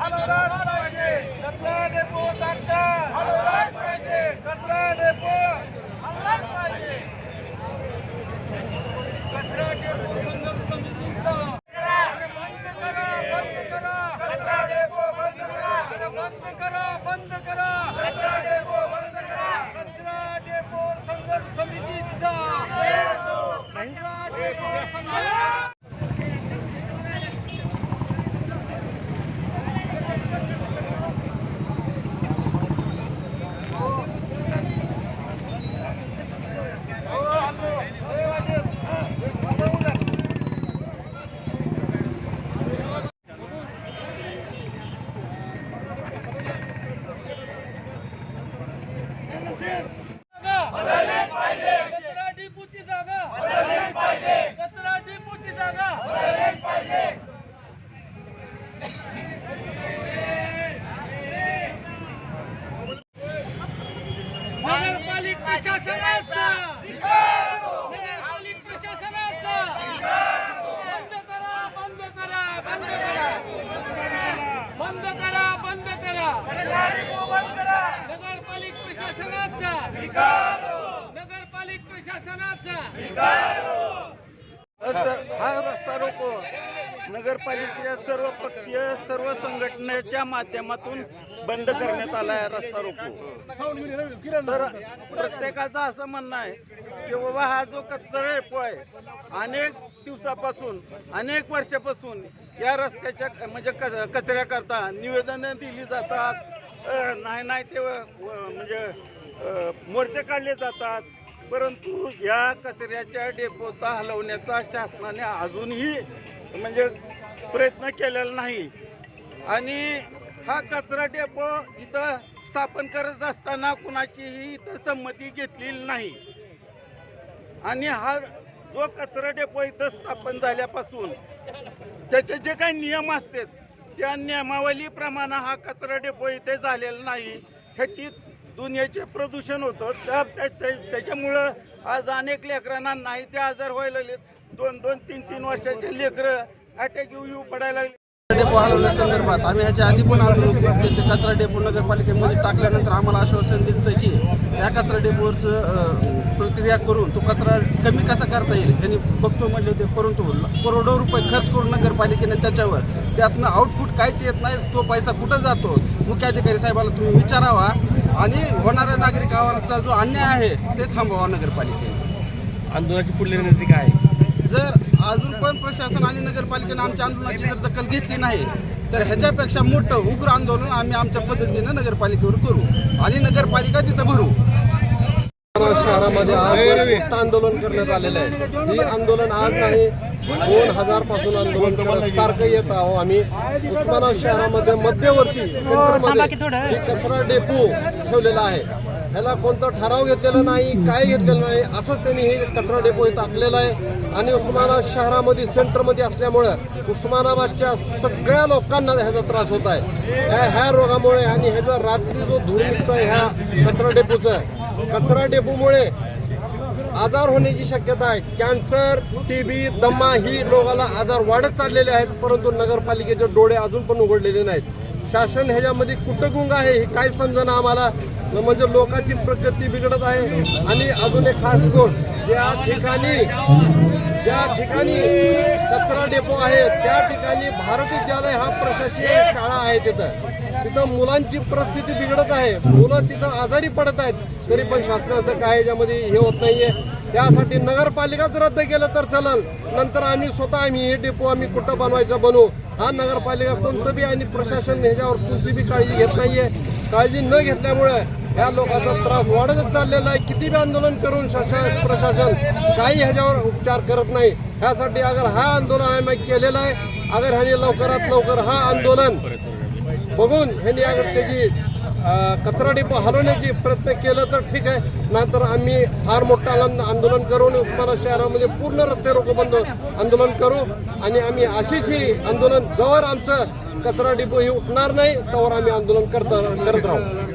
कचरा डेपो जागता कचरा डेपो. कचरा डेपो संघर्ष समितीचा अरे बंद करा बंद करा कचरा डेपो बंद करा अरे बंद करा बंद करा कचरा डेपो बंद करा कचरा डेपो संघर्ष समितीचा कचरा डेपो संघर्ष कचरा डिपूची जागा कचरा डिपूची जागा नगरपालिक प्रशासनाचा नगरपालिक प्रशासनाचा बंद करा बंद करा बंद करा बंद करा बंद करा नगरपालिक प्रशासनाचा नगरपालिक प्रशासनाचा! हा रस्ता रोको. नगरपालिकेच्या सर्व पक्षीय सर्व संघटनेच्या माध्यमातून बंद करण्यात आला आहे रस्ता रोको. तर प्रत्येकाचं असं म्हणणं आहे की बाबा हा जो कचरा डेपो आहे अनेक दिवसापासून अनेक वर्षापासून या रस्त्याच्या म्हणजे कच- कचऱ्याकरता निवेदनं दिली जातात. नाही नाही ते म्हणजे मोर्चे काढले जातात. परंतु या कचऱ्याच्या डेपोचा हलवण्याचा शासनाने अजूनही म्हणजे प्रयत्न केलेला नाही. आणि हा कचरा डेपो इथं स्थापन करत असताना कुणाचीही इथं संमती घेतलेली नाही. आणि हा जो कचरा डेपो इथं स्थापन झाल्यापासून त्याचे जे काही नियम असतात त्या नियमावलीप्रमाणे हा कचरा डेपो इथे झालेला नाही. ह्याची दुनियेचे प्रदूषण होतं. त्या त्या- त्याच्यामुळं आज अनेक लेकरांना नाही ते आजार व्हायला लागलेत. दोन दोन तीन तीन वर्षाचे लेकरं अटॅक येऊ येऊ पडायला लागले. डेपो हलवण्यासंदर्भात आम्ही ह्याच्या आधी पण करतो ते कचरा डेपो नगरपालिकेमध्ये टाकल्यानंतर आम्हाला आश्वासन दिलं की त्या कचरा डेपोवरचं प्रक्रिया करून तो कचरा कमी कसा करता येईल यांनी बघतो म्हणले ते परंतु करोडो रुपये खर्च करून नगरपालिकेने त्याच्यावर त्यातनं आउटपुट काहीच येत नाही. तो पैसा कुठं जातो? मुख्याधिकारी साहेबाला तुम्ही विचारावा. आणि होणाऱ्या नागरिकांचा जो अन्याय आहे ते थांबवा नगरपालिकेने. आंदोलनाची पुढली रणनीती काय? जर अजून पण प्रशासन आणि नगरपालिकेने आमच्या आंदोलनाची जर दखल घेतली नाही तर ह्याच्यापेक्षा मोठं उग्र आंदोलन आम्ही आमच्या पद्धतीनं नगरपालिकेवर करू आणि नगरपालिका तिथं भरू. शहरामध्ये आज आंदोलन करण्यात आलेलं आहे. ही आंदोलन आज नाही दोन हजारपासून आंदोलन सारखं येत आहो आम्ही. उस्मानाबाद शहरामध्ये मध्यवर्ती सेंटरमध्ये ही कचरा डेपो ठेवलेला आहे. ह्याला कोणता ठराव घेतलेला नाही काय घेतलेलं नाही असंच त्यांनी हे कचरा डेपो इथं टाकलेला आहे. आणि उस्मानाबाद शहरामध्ये सेंटरमध्ये असल्यामुळं उस्मानाबादच्या सगळ्या लोकांना ह्याचा त्रास होत आहे. ह्या ह्या रोगामुळे आणि ह्याचा रात्री जो धूर निघतोय ह्या कचरा डेपूचं कचरा डेपूमुळे आजार होण्याची शक्यता आहे. कॅन्सर टी बी दमा ही रोगाला आजार वाढत चाललेले आहेत परंतु नगरपालिकेचे डोळे अजून पण उघडलेले नाहीत. शासन ह्याच्यामध्ये कुठं गुंग आहे हे काय समजणं आम्हाला? म्हणजे लोकांची प्रकृती बिघडत आहे. आणि अजून एक खास गोष्ट ज्या ठिकाणी ज्या ठिकाणी कचरा डेपो आहे त्या ठिकाणी भारत विद्यालय हा प्रशासकीय शाळा आहे तिथं. तिथं मुलांची परिस्थिती बिघडत आहे. मुलं तिथं आजारी पडत आहेत. तरी पण शासनाचं काय याच्यामध्ये हे होत नाहीये. त्यासाठी नगरपालिकाच रद्द केलं तर चलल. नंतर आम्ही स्वतः आम्ही हे डेपो आम्ही कुठं बनवायचं बनवू हा नगरपालिका कोणतं बी आणि प्रशासन ह्याच्यावर कोणती बी काळजी घेत नाहीये. काळजी न घेतल्यामुळे ह्या लोकांचा त्रास वाढतच चाललेला आहे. किती बी आंदोलन करून शासन प्रशासन काही ह्याच्यावर उपचार करत नाही. ह्यासाठी अगर हा आंदोलन आम्ही केलेलं आहे अगर ह्याने लवकरात लवकर हा आंदोलन बघून ह्यानी अगर त्याची कचरा डिपो हलवण्याची प्रयत्न केलं तर ठीक आहे. नाहीतर आम्ही फार मोठं आंदोलन आंदोलन करून उस्मानाबाद शहरामध्ये पूर्ण रस्ते रोको बंद आंदोलन करू आणि आम्ही अशीच ही आंदोलन जवळ आमचं कचरा डिपो ही उठणार नाही तवर आम्ही आंदोलन करत करत राहू.